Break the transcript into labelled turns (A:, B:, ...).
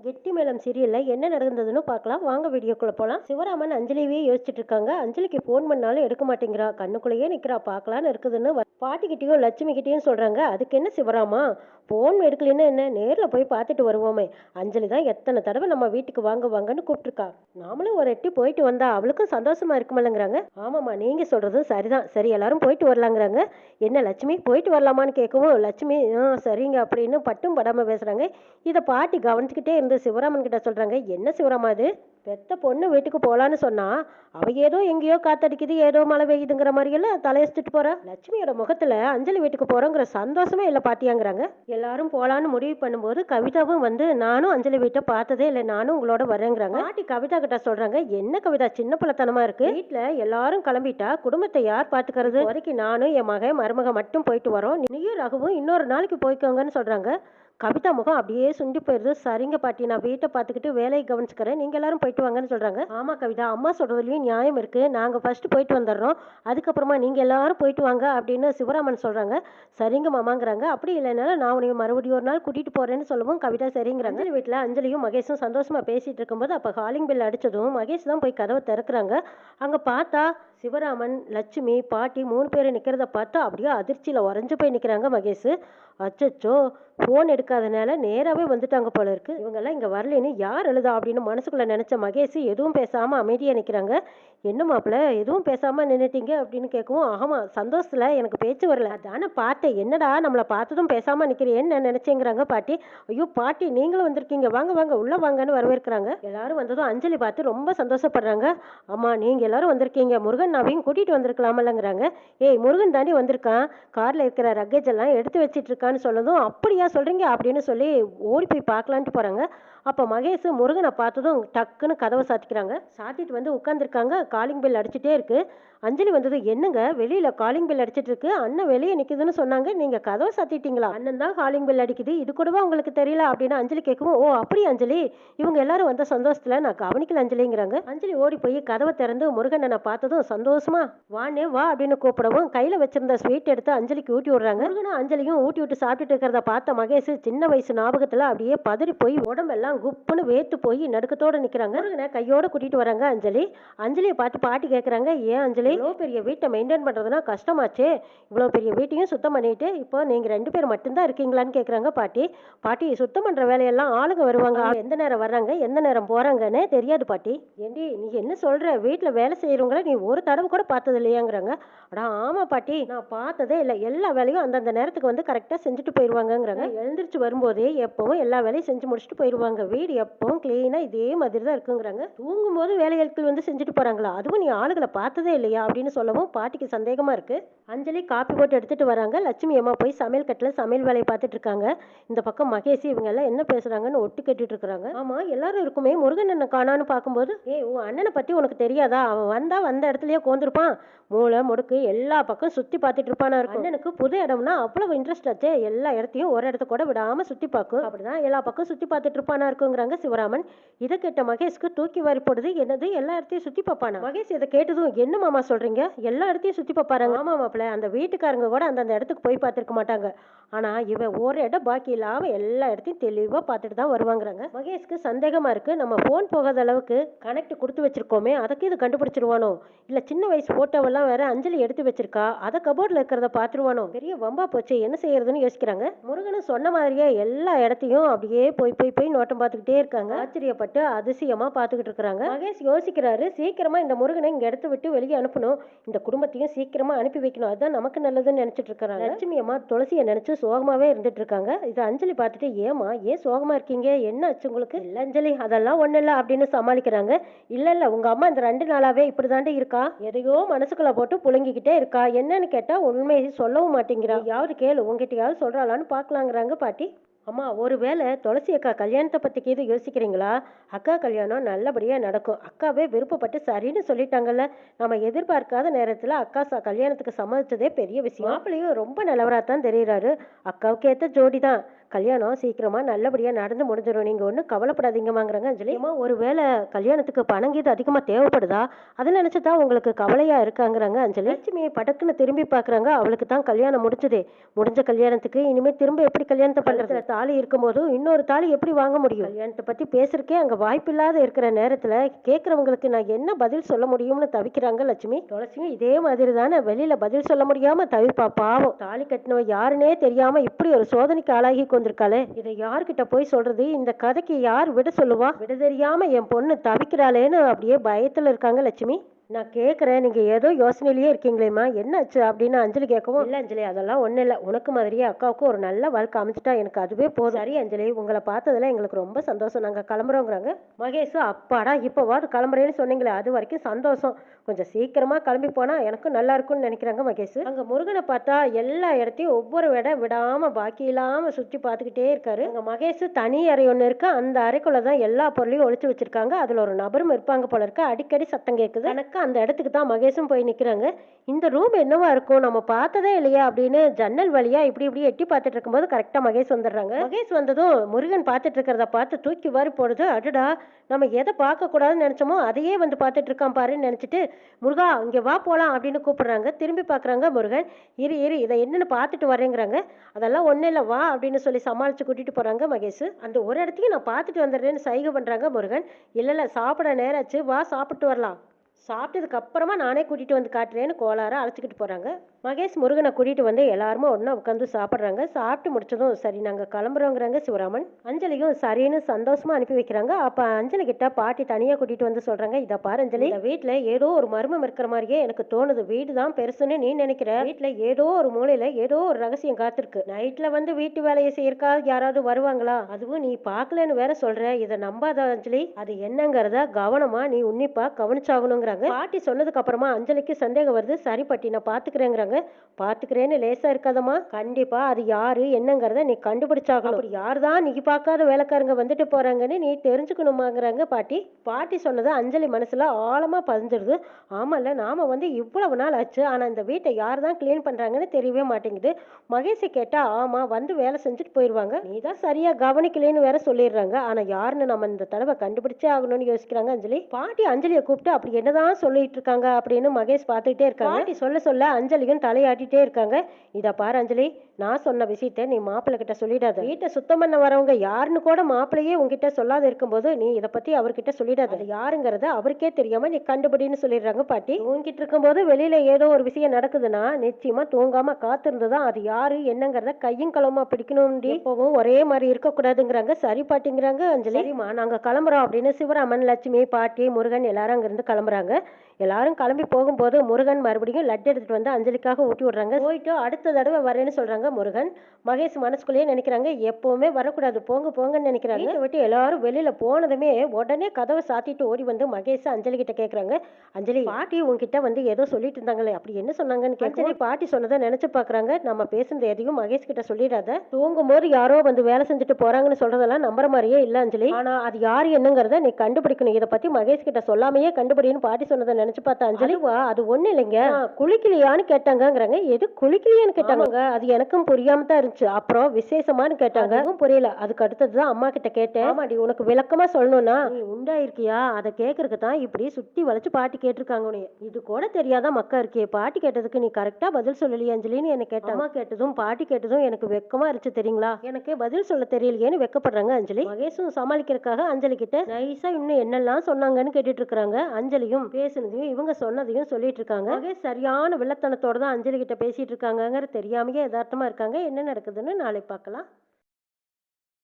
A: கெட்டி மேளம் சீரியல்ல என்ன நடந்ததுன்னு பார்க்கலாம். வாங்க வீடியோக்குள்ள போலாம். சிவராமன் அஞ்சலியவே யோசிச்சுட்டு இருக்காங்க. அஞ்சலிக்கு ஃபோன் பண்ணாலும் எடுக்க மாட்டேங்கிறா. கண்ணுக்குள்ளேயே நிக்கிறா. பார்க்கலான்னு இருக்குதுன்னு பாட்டிக்கிட்டேயும் லட்சுமி சொல்கிறாங்க அதுக்கு என்ன சிவராமா? ஃபோன் எடுக்கலைன்னா என்ன? நேரில் போய் பார்த்துட்டு வருவோமே. அஞ்சலி தான் எத்தனை தடவை நம்ம வீட்டுக்கு வாங்க வாங்கன்னு கூப்பிட்டுருக்கா. நாமளும் ஒரு எட்டி போயிட்டு வந்தா அவளுக்கும் சந்தோஷமா இருக்குமில்லங்கிறாங்க. ஆமாம்மா நீங்கள் சொல்கிறதும் சரிதான். சரி எல்லாரும் போயிட்டு வரலாங்கிறாங்க. என்ன லட்சுமி போயிட்டு வரலாமான்னு கேட்கவும் லட்சுமி ஆ சரிங்க அப்படின்னு பட்டும் படாமல் பேசுகிறாங்க இதை பாட்டி கவனிச்சுக்கிட்டே இருந்து சிவராமன் கிட்ட சொல்கிறாங்க என்ன சிவராமா இது? பெத்த பொண்ணு வீட்டுக்கு போகலான்னு சொன்னா அவள் ஏதோ எங்கேயோ காத்தடிக்குது ஏதோ மழை பெய்யுதுங்கிற மாதிரியெல்லாம் தலையடிச்சிட்டு போகிறா லட்சுமியோட முகத்தில் அஞ்சலி வீட்டுக்கு போகிறோங்கிற சந்தோஷமே இல்லை பார்த்தியாங்கிறாங்க எல்லாரும் போகலான்னு முடிவு பண்ணும்போது கவிதாவும் வந்து நானும் அஞ்சலி வீட்டை பார்த்ததே இல்லை நானும் உங்களோட வரேங்கிறாங்க பாட்டி கவிதா கிட்ட சொல்கிறாங்க என்ன கவிதா சின்ன பிள்ளைத்தனமாக இருக்கு? வீட்டில் எல்லாரும் கிளம்பிட்டா குடும்பத்தை யார் பார்த்துக்கிறது வரைக்கும் நானும் என் மகன் மருமக மட்டும் போயிட்டு வரோம். நீயும் ரகுவும் இன்னொரு நாளைக்கு போய்க்கோங்கன்னு சொல்கிறாங்க கவிதா முகம் அப்படியே சுண்டி போயிருது. சரிங்க பாட்டி நான் வீட்டை பார்த்துக்கிட்டு வேலையை கவனிச்சுக்கிறேன். நீங்க எல்லாரும் போயிட்டு வாங்கன்னு சொல்றாங்க. ஆமா கவிதா அம்மா சொல்றதுலயும் நியாயம் இருக்கு. நாங்க ஃபர்ஸ்ட் போயிட்டு வந்துடுறோம். அதுக்கப்புறமா நீங்க எல்லாரும் போயிட்டு வாங்க அப்படின்னு சிவராமன் சொல்றாங்க. சரிங்க மாமாங்கிறாங்க. அப்படி இல்லைனாலும் நான் உன்னை மறுபடியும் ஒரு நாள் கூட்டிட்டு போறேன்னு சொல்லவும் கவிதா சரிங்கிறாங்க. வீட்டில் வீட்டுல அஞ்சலியும் மகேஷும் சந்தோஷமா பேசிட்டு இருக்கும்போது அப்ப காலிங் பில் அடிச்சதும் மகேஷ் தான் போய் கதவை திறக்கிறாங்க. அங்க பார்த்தா சிவராமன் லட்சுமி பாட்டி மூணு பேரும் நிற்கிறத பார்த்தா அப்படியே அதிர்ச்சியில் உறைஞ்சு போய் நிற்கிறாங்க மகேஷ். அச்சச்சோ ஃபோன் எடுக்காதனால நேராகவே வந்துட்டாங்க போல இருக்கு. இவங்கெல்லாம் இங்கே வரலைன்னு யார் எழுதா அப்படின்னு மனசுக்குள்ள நினச்ச மகேஷ் எதுவும் பேசாமல் அமைதியாக நிற்கிறாங்க என்ன மாப்பிள்ள எதுவும் பேசாமல் நின்றுட்டீங்க அப்படின்னு கேட்கவும் ஆமாம் சந்தோஷத்தில் எனக்கு பேச்சு வரல. அதானே பார்த்தேன். என்னடா நம்மளை பார்த்ததும் பேசாமல் நிற்கிறேன்னு நினச்சேங்கிறாங்க பாட்டி. ஐயோ பாட்டி நீங்களும் வந்திருக்கீங்க. வாங்க வாங்க உள்ளே வாங்கன்னு வரவேற்கிறாங்க. எல்லாரும் வந்ததும் அஞ்சலி பார்த்து ரொம்ப சந்தோஷப்படுறாங்க. ஆமாம் நீங்கள் எல்லாரும் வந்திருக்கீங்க. முருகன் நாவையும் கூட்டிட்டு வந்திருக்கலாமல்லங்கிறாங்க. ஏய் முருகன் தாண்டி வந்திருக்கான். கார்ல இருக்கிற ரக்கேஜ் எல்லாம் எடுத்து வச்சிட்டு இருக்கான்னு சொல்லதும் அப்படியா சொல்றீங்க? அப்படின்னு சொல்லி ஓடி போய் பார்க்கலான்ட்டு போறாங்க. அப்ப மகேஷ் முருகனை பார்த்ததும் டக்குன்னு கதவை சாத்திக்கிறாங்க. சாத்திட்டு வந்து உட்காந்துருக்காங்க காலிங் பெல் அடிச்சுட்டே இருக்கு. அஞ்சலி வந்தது என்னங்க? வெளியில காலிங் பெல் அடிச்சிட்டு இருக்கு அண்ணன் வெளியே நிக்குதுன்னு சொன்னாங்க. நீங்க கதவை சாத்திட்டீங்களா? அண்ணன் தான் காலிங் பெல் அடிக்குது. இது கூடவா உங்களுக்கு தெரியல? அப்படின்னு அஞ்சலி கேட்கவும் ஓ அப்படி அஞ்சலி? இவங்க எல்லாரும் வந்த சந்தோஷத்துல நான் கவனிக்கல அஞ்சலிங்கிறாங்க. அஞ்சலி ஓடி போய் கதவை திறந்து முருகனை பார்த்ததும் சந்தோஷமா வானே வா அப்படின்னு கூப்பிடவும் கையில வச்சிருந்த ஸ்வீட் எடுத்து அஞ்சலிக்கு ஊட்டி விடுறாங்க. முருகனும் அஞ்சலியும் ஊட்டி விட்டு சாப்பிட்டுட்டு இருக்கிறத பார்த்த மகேஷ் சின்ன வயசு ஞாபகத்துல அப்படியே பதறி போய் உடம்பெல்லாம் குப்புன்னு வேத்து போய் நடுக்கத்தோட நிக்கிறாங்க. முருகனை கையோட கூட்டிட்டு வராங்க அஞ்சலி. அஞ்சலியை பார்த்து பாட்டி கேட்குறாங்க ஏன் அஞ்சலி? இவ்வளோ பெரிய வீட்டை மெயின்டைன் பண்றதுனா கஷ்டமாச்சே. இவ்வளோ பெரிய வீட்டையும் சுத்தம் பண்ணிட்டு இப்போ நீங்க ரெண்டு பேர் மட்டும்தான் இருக்கீங்களான்னு கேட்குறாங்க பாட்டி. பாட்டி சுத்தம் பண்ற வேலையெல்லாம் ஆளுங்க வருவாங்க. எந்த நேரம் வர்றாங்க? எந்த நேரம் போகிறாங்கன்னு தெரியாது பாட்டி. ஏண்டி நீ என்ன சொல்ற? வீட்டுல வேலை செய்யறவங்கள நீ ஒரு தடவை கூட பார்த்தது இல்லையாங்கிறாங்க அடா ஆமா பாட்டி நான் பார்த்ததே இல்லை. எல்லா வேலையும் அந்தந்த நேரத்துக்கு வந்து கரெக்டா செஞ்சுட்டு போயிடுவாங்கங்கிறாங்க எழுந்திரிச்சு வரும்போதே எப்பவும் எல்லா வேலையும் செஞ்சு முடிச்சுட்டு போயிடுவாங்க வீடு எப்பவும் கிளீனா இதே மாதிரி தான் இருக்குங்கிறாங்க. தூங்கும்போது வேலையாட்கள் வந்து செஞ்சுட்டு போறாங்களா? அதுவும் நீ ஆளுகளை பார்த்ததே இல்லையா? அப்படின்னு சொல்லவும் பாட்டிக்கு சந்தேகமா இருக்கு. அஞ்சலி காப்பி போட்டு எடுத்துட்டு வராங்க. லட்சுமி அம்மா போய் சமையல் கட்டில் சமையல் வேலையை பார்த்துட்டு இருக்காங்க. இந்த பக்கம் மகேஷ் இவங்க எல்லாம் என்ன பேசுறாங்கன்னு ஒட்டு கேட்டுட்டு இருக்காங்க. ஆமா எல்லாரும் இருக்குமே முருகன் அண்ணன் காணான்னு பார்க்கும்போது ஏய் உன் அண்ணனை பத்தி உனக்கு தெரியாதா? அவன் வந்தா வந்த இடத்துலயே கோந்திருப்பான். மூளை முடுக்கு எல்லா பக்கம் சுத்தி பார்த்துட்டு இருப்பானா இருக்கும். அண்ணனுக்கு புது இடம்னா அவ்வளவு இன்ட்ரெஸ்ட் ஆச்சே. எல்லா இடத்தையும் ஒரு இடத்த கூட விடாம சுத்தி பார்க்கும். அப்படிதான் எல்லா பக்கம் சுத்தி பார்த்துட்டு இருப்பானா இருக்குங்கிறாங்க சிவராமன். இதை கேட்ட மகேஷ்க்கு தூக்கி வாரி போடுது. என்னது? எல்லா இடத்தையும் சுத்தி பார்ப்பானா? மகேஷ் இதை கேட்டதும் என்ன மாமா சொல்றீங்க? எல்லா இடத்தையும் சுத்தி பார்ப்பாருங்க. ஆமா மாப்பிள்ள அந்த வீட்டுக்காரங்க கூட அந்தந்த இடத்துக்கு போய் பார்த்திருக்க மாட்டாங்க. ஆனா இவன் ஒரு இடம் பாக்கி இல்லாம எல்லா இடத்தையும் தெளிவா பார்த்துட்டு தான் வருவாங்கிறாங்க. மகேஷ்க்கு சந்தேகமா இருக்கு. நம்ம ஃபோன் போகாத அளவுக்கு கனெக்ட் கொடுத்து வச்சிருக்கோமே. அதுக்கு இது கண்டுபிடிச்சிருவானோ? இல்ல சின்ன வயசு போட்டோவெல்லாம் வேற அஞ்சலி எடுத்து வச்சிருக்கா. அதை கபோர்டில் இருக்கிறத பார்த்துருவானோ? பெரிய வம்பா போச்சு. என்ன செய்யறதுன்னு யோசிக்கிறாங்க. முருகனும் சொன்ன மாதிரியே எல்லா இடத்தையும் அப்படியே போய் போய் போய் நோட்டம் பார்த்துக்கிட்டே இருக்காங்க. ஆச்சரியப்பட்டு அதிசயமா பார்த்துக்கிட்டு இருக்கிறாங்க. மகேஷ் யோசிக்கிறாரு. சீக்கிரமா இந்த முருகனை இங்க எடுத்து விட்டு வெளியே அனுப்பணும். இந்த குடும்பத்தையும் சீக்கிரமா அனுப்பி வைக்கணும். அதுதான் நமக்கு நல்லதுன்னு நினைச்சிட்டு இருக்காங்க லட்சுமி அம்மா துளசியை நினைச்சு சோகமாவே இருந்துட்டு இருக்காங்க. இது அஞ்சலி பார்த்துட்டு ஏமா ஏன் சோகமா இருக்கீங்க? என்ன ஆச்சு உங்களுக்கு? இல்ல அஞ்சலி அதெல்லாம் ஒண்ணு இல்ல அப்படின்னு சமாளிக்கிறாங்க. இல்ல இல்ல உங்க அம்மா இந்த ரெண்டு நாளாவே இப்படிதாண்டே இருக்கா? எதையோ மனசுக்குள்ள போட்டு புழுங்கிக்கிட்டே இருக்கா? என்னன்னு கேட்டா உண்மையை சொல்லவும் மாட்டேங்கிறா. யாவது கேளு உங்ககிட்டயாவது சொல்றாளான்னு பாக்கலாங்கிறாங்க பாட்டி. அம்மா ஒருவேளை துளசி அக்கா கல்யாணத்தை பத்தி கீது யோசிக்கிறீங்களா? அக்கா கல்யாணம் நல்லபடியா நடக்கும். அக்காவே விருப்பப்பட்டு சரின்னு சொல்லிட்டாங்கல்ல. நம்ம எதிர்பார்க்காத நேரத்துல அக்கா ச- கல்யாணத்துக்கு சம்மதிச்சதே பெரிய விஷயம். மாப்பிள்ளையும் ரொம்ப நல்லவரா தான் தெரிகிறாரு அக்காவுக்கு ஏத்த ஜோடி தான் கல்யாணம் சீக்கிரமா நல்லபடியா நடந்து முடிஞ்சிடும். நீங்க ஒன்றும் கவலைப்படாதீங்கம்மாங்கிறாங்க அஞ்சலி. அம்மா ஒருவேளை கல்யாணத்துக்கு பணம் கீது அதிகமா தேவைப்படுதா? அதை நினைச்சு தான் உங்களுக்கு கவலையா இருக்காங்கிறாங்க அஞ்சலி. லட்சுமி படக்குன்னு திரும்பி பார்க்கறாங்க அவளுக்கு தான் கல்யாணம் முடிஞ்சதே. முடிஞ்ச கல்யாணத்துக்கு இனிமே திரும்ப எப்படி கல்யாணத்தை பண்றது? தாலி இருக்கும்போது இன்னொரு தாலி எப்படி வாங்க முடியும்? கல்யாணத்தை பத்தி பேசுறக்கே அங்க வாய்ப்பில்லாத இருக்கிற நேரத்துல கேட்கறவங்களுக்கு நான் என்ன பதில் சொல்ல முடியும்னு தவிக்கிறாங்க லட்சுமி. துளசியும் இதே மாதிரி தானே வெளியில பதில் சொல்ல முடியாம தவிப்பா பாவம். தாலி கட்டினவ யாருன்னே தெரியாம இப்படி ஒரு சோதனைக்கு ஆளாகி கொண்டிருக்காளே. இதை யார்கிட்ட போய் சொல்றது? இந்த கதைக்கு யார் விட சொல்லுவா? விட தெரியாம என் பொண்ணு தவிக்கிறாளேன்னு அப்படியே பயத்துல இருக்காங்க லட்சுமி. நான் கேட்குறேன் நீங்கள் ஏதோ யோசனையிலேயே இருக்கீங்களேம்மா. என்னாச்சு அப்படின்னு அஞ்சலி கேட்கவும் இல்லை அஞ்சலி அதெல்லாம் ஒன்றும் இல்லை. உனக்கு மாதிரியே அக்காவுக்கும் ஒரு நல்ல வாழ்க்கை அமைச்சிட்டா எனக்கு அதுவே போதும். சரி அஞ்சலி உங்களை பார்த்ததுல எங்களுக்கு ரொம்ப சந்தோஷம். நாங்கள் கிளம்புறோங்கிறாங்க. மகேஷ் அப்பாடா இப்போவாது கிளம்புறேன்னு சொன்னீங்களே அது வரைக்கும் சந்தோஷம். கொஞ்சம் சீக்கிரமாக கிளம்பி போனால் எனக்கும் நல்லா இருக்கும்னு நினைக்கிறாங்க மகேஷ். அங்கே முருகனை பார்த்தா எல்லா இடத்தையும் ஒவ்வொரு விட விடாமல் பாக்கி இல்லாமல் சுற்றி பார்த்துக்கிட்டே இருக்காரு. அங்கே மகேஷ் தனி அறை ஒன்று இருக்கு. அந்த அறைக்குள்ள தான் எல்லா பொருளையும் ஒளிச்சு வச்சிருக்காங்க. அதில் ஒரு நபரும் இருப்பாங்க போல இருக்கு. அடிக்கடி சத்தம் கேட்குது எனக்கு அந்த இடத்துக்கு தான் மகேஷும் போய் நிற்கிறாங்க இந்த ரூம் என்னவா இருக்கும்? நம்ம பார்த்ததே இல்லையா? அப்படின்னு ஜன்னல் வழியா இப்படி இப்படி எட்டி பார்த்துட்டு இருக்கும்போது கரெக்டாக மகேஷ் வந்துடுறாங்க. மகேஷ் வந்ததும் முருகன் பார்த்துட்டு இருக்கிறத பார்த்து தூக்கி வாரி போடுது. அடடா நம்ம எதை பார்க்கக்கூடாதுன்னு நினச்சோமோ அதையே வந்து பார்த்துட்டு இருக்கான் பாருன்னு நினச்சிட்டு முருகா இங்கே வா போகலாம் அப்படின்னு கூப்பிடுறாங்க. திரும்பி பார்க்குறாங்க முருகன். இரு இரு இதை என்னென்னு பார்த்துட்டு வரேங்கிறாங்க அதெல்லாம் ஒன்றும் இல்லை வா அப்படின்னு சொல்லி சமாளித்து கூட்டிகிட்டு போகிறாங்க மகேஷ். அந்த ஒரு இடத்துக்கு நான் பார்த்துட்டு வந்துடுறேன்னு சைகை பண்ணுறாங்க முருகன். இல்லை இல்லை சாப்பிட நேராச்சு. வா சாப்பிட்டு வரலாம். சாப்பிட்டதுக்கு அப்புறமா நானே கூட்டிட்டு வந்து காட்டுறேன்னு கோளார அழைச்சிக்கிட்டு போகிறாங்க மகேஷ் முருகனை கூட்டிகிட்டு வந்து எல்லாருமே ஒன்றா உட்காந்து சாப்பிட்றாங்க. சாப்பிட்டு முடிச்சதும் சரி நாங்கள் கிளம்புறோங்கிறாங்க சிவராமன். அஞ்சலியும் சரின்னு சந்தோஷமா அனுப்பி வைக்கிறாங்க. அப்போ அஞ்சலி கிட்ட பாட்டி தனியாக கூட்டிகிட்டு வந்து சொல்றாங்க இதை பாரு அஞ்சலி இந்த வீட்டில் ஏதோ ஒரு மர்மம் இருக்கிற மாதிரியே எனக்கு தோணுது. வீடு தான் பெருசுன்னு நீ நினைக்கிற? வீட்டில் ஏதோ ஒரு மூலையில் ஏதோ ஒரு ரகசியம் காத்திருக்கு. நைட்டில் வந்து வீட்டு வேலையை செய்யறக்கா யாராவது வருவாங்களா? அதுவும் நீ பார்க்கலன்னு வேற சொல்ற. இதை நம்பாத அஞ்சலி அது என்னங்கிறத கவனமா நீ உன்னிப்பா கவனிச்சாகணுங்கிறாங்க பாட்டி சொன்னதுக்கு அப்புறமா அஞ்சலிக்கு சந்தேகம் வருது. சரி பாட்டி நான் பாத்துக்கிறேங்கிறாங்க. பாத்துக்கிறேன்னு லேசா இருக்காதம்மா. கண்டிப்பா அது யாரு என்னங்கிறத நீ கண்டுபிடிச்சாகணும். அப்படி யார் தான் நீ பார்க்காத வேலைக்காரங்க வந்துட்டு போறாங்கன்னு நீ தெரிஞ்சுக்கணுமாங்கிறாங்க பாட்டி. பாட்டி சொன்னது அஞ்சலி மனசுல ஆழமா பதிஞ்சிருது. ஆமால நாம வந்து இவ்வளவு நாள் ஆச்சு. ஆனா இந்த வீட்டை யார் தான் கிளீன் பண்றாங்கன்னு தெரியவே மாட்டேங்குது. மகேஷை கேட்டா ஆமா வந்து வேலை செஞ்சுட்டு போயிடுவாங்க நீ தான் சரியா கவனிக்கலன்னு வேற சொல்லிடுறாங்க. ஆனா யாருன்னு நம்ம இந்த தடவை கண்டுபிடிச்சே ஆகணும்னு யோசிக்கிறாங்க அஞ்சலி. பாட்டி அஞ்சலியை கூப்பிட்டு அப்படி என்னதான் சொல்லிட்டு இருக்காங்க அப்படின்னு மகேஷ் பார்த்துக்கிட்டே இருக்காங்க. பாட்டி சொல்ல சொல்ல அஞ்சலியும் தலையாட்டிட்டே இருக்காங்க. இத பாரு அஞ்சலி நான் சொன்ன விஷயத்த நீ மாப்பிள்ளை கிட்ட சொல்லிடாத. வீட்டை சுத்தம் பண்ண வரவங்க யாருன்னு கூட மாப்பிள்ளையே உங்ககிட்ட சொல்லாத இருக்கும்போது நீ இதை பத்தி அவர்கிட்ட சொல்லிடாத. யாருங்கிறத அவருக்கே தெரியாம நீ கண்டுபிடின்னு சொல்லிடுறாங்க பாட்டி. தூங்கிட்டு இருக்கும்போது வெளியில ஏதோ ஒரு விஷயம் நடக்குதுன்னா நிச்சயமா தூங்காம காத்திருந்துதான் அது யாரு என்னங்கிறத கையும் களமா பிடிக்கணும் எப்பவும் ஒரே மாதிரி இருக்கக்கூடாதுங்கிறாங்க. சரி பாட்டிங்கிறாங்க அஞ்சலி. சரிம்மா. நாங்க கிளம்புறோம் அப்படின்னு சிவராமன் லட்சுமி பாட்டி முருகன் எல்லாரும் அங்கிருந்து கிளம்புறாங்க. எல்லாரும் கிளம்பி போகும்போது முருகன் மறுபடியும் லட்டு எடுத்துட்டு வந்து அஞ்சலிக்காக ஊட்டி விடுறாங்க. போயிட்டு அடுத்த தடவை வரேன்னு சொல்றாங்க முருகன். மகேஷ் மனசுக்குள்ளேயே நினைக்கிறாங்க எப்பவுமே வரக்கூடாது போங்க போங்கன்னு நினைக்கிறாங்க. வீட்டை எல்லாரும் வெளியில போனதுமே உடனே கதவை சாத்திட்டு ஓடி வந்து மகேஷ் அஞ்சலி கிட்ட கேக்குறாங்க. அஞ்சலி பாட்டி உன்கிட்ட வந்து ஏதோ சொல்லிட்டு இருந்தாங்களே அப்படி என்ன சொன்னாங்கன்னு கேட்க பாட்டி சொன்னதை நினைச்சு பாக்குறாங்க. நம்ம பேசுனது எதையும் மகேஷ் கிட்ட சொல்லிடாத. தூங்கும் போது யாரோ வந்து வேலை செஞ்சுட்டு போறாங்கன்னு சொல்றதெல்லாம் நம்புற மாதிரியே இல்ல அஞ்சலி. ஆனா அது யாரு என்னங்கிறத நீ கண்டுபிடிக்கணும். இதை பத்தி மகேஷ் கிட்ட சொல்லாமையே கண்டுபிடின்னு பாட்டி சொன்னதை நினைச்சு பார்த்தா அஞ்சலி வா அது ஒண்ணு இல்லைங்க. குளிக்கலையான்னு கேட்டாங்கங்கிறாங்க. எது குளிக்கலையான்னு கேட்டாங்க? அது எனக்கும் புரியாம தான் இருந்துச்சு. அப்புறம் விசேஷமான்னு கேட்டாங்க. அதுவும் புரியல. அதுக்கு அடுத்ததுதான் அம்மா கிட்ட கேட்டேன். ஆமாடி. உனக்கு விளக்கமா சொல்லணும்னா. நீ உண்டா இருக்கியா? அதை கேட்கறதுக்கு தான் இப்படி சுத்தி வளைச்சு பாட்டி கேட்டிருக்காங்க உன்னைய. இது கூட தெரியாத மக்கா இருக்கே. பாட்டி கேட்டதுக்கு நீ கரெக்டா பதில் சொல்லலையே அஞ்சலின்னு என்ன கேட்டா அம்மா கேட்டதும் பாட்டி கேட்டதும் எனக்கு வெக்கமா இருந்துச்சு தெரியுங்களா? எனக்கு பதில் சொல்ல தெரியலையேன்னு வெக்கப்படுறாங்க அஞ்சலி. மகேஷும் சமாளிக்கிறதுக்காக அஞ்சலி கிட்ட நைஸா இன்னும் என்னெல்லாம் சொன்னாங்கன்னு கேட்டுட்டு இருக்காங்க அஞ்சலியும் பேசுனதையும் இவங்க சொன்னதையும் சொல்லிட்டு இருக்காங்க சரியான வில்லத்தனத்தோட தான் அஞ்சலி கிட்ட பேசிட்டு இருக்காங்கங்கிற தெரியாமையே யதார்த்தமா இருக்காங்க. என்ன நடக்குதுன்னு நாளை பார்க்கலாம்.